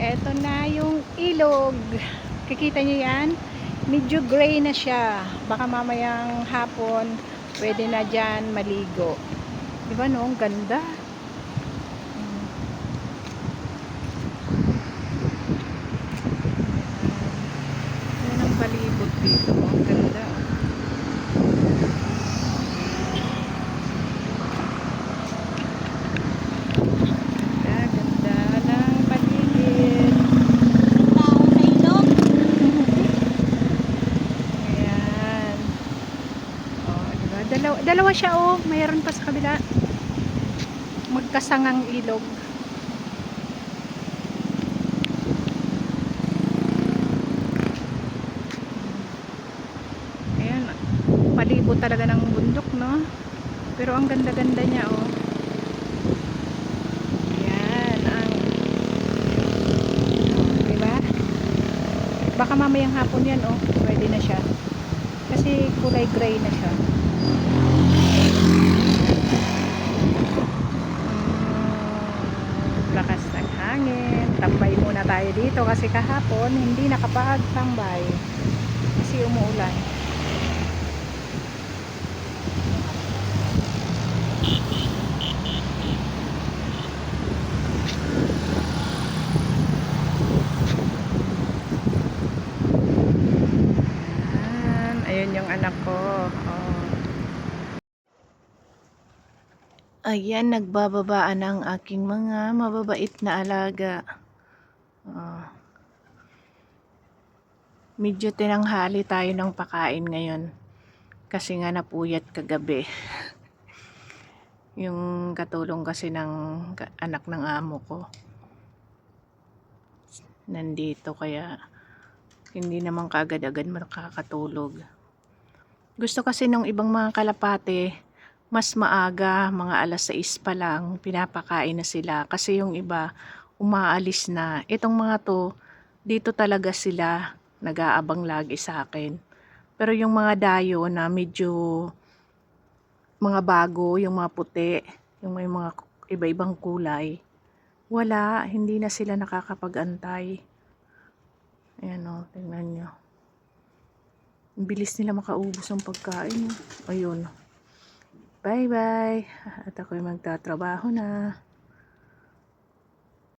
Eto na yung ilog. Kikita nyo yan? Medyo gray na siya. Baka mamayang hapon, pwede na dyan maligo. Di ba no? Ang ganda. Yan ang palibot dito. Ang. Ganda, ganda ng paligid. tao sa ilog. Ayan. Oh, diba? Dalawa, siya oh. Mayroon pa sa kabila. Magkasangang ilog. Ayan. Palibot talaga ng bundok, no? Pero ang ganda-ganda niya, oh. Ayan. Ang... Diba? Baka mamayang hapon yan, oh. Pwede na siya. Kasi kulay gray na siya. Hangin. Tambay muna tayo dito kasi kahapon hindi nakapagtambay. Kasi umuulan. Ayan, ayun yung anak ko. Oh. Ayan, nagbababaan ang aking mga mababait na alaga. Oh. Medyo tinanghali tayo ng pakain ngayon. Kasi nga napuyat kagabi. yung katulong kasi ng anak ng amo ko. Nandito kaya hindi naman kagad-agad makakatulog. Gusto kasi ng ibang mga kalapate, mas maaga, mga alas 6 pa lang, pinapakain na sila. Kasi yung iba, umaalis na. Itong mga to, dito talaga sila nag-aabang lagi sa akin. Pero yung mga dayo na medyo mga bago, yung mga puti, yung may mga iba-ibang kulay, wala, hindi na sila nakakapag-antay. Ayan o, tingnan nyo. Ang bilis nila makaubos ng pagkain. oh. Ayun. Bye-bye. At ako'y magtatrabaho na.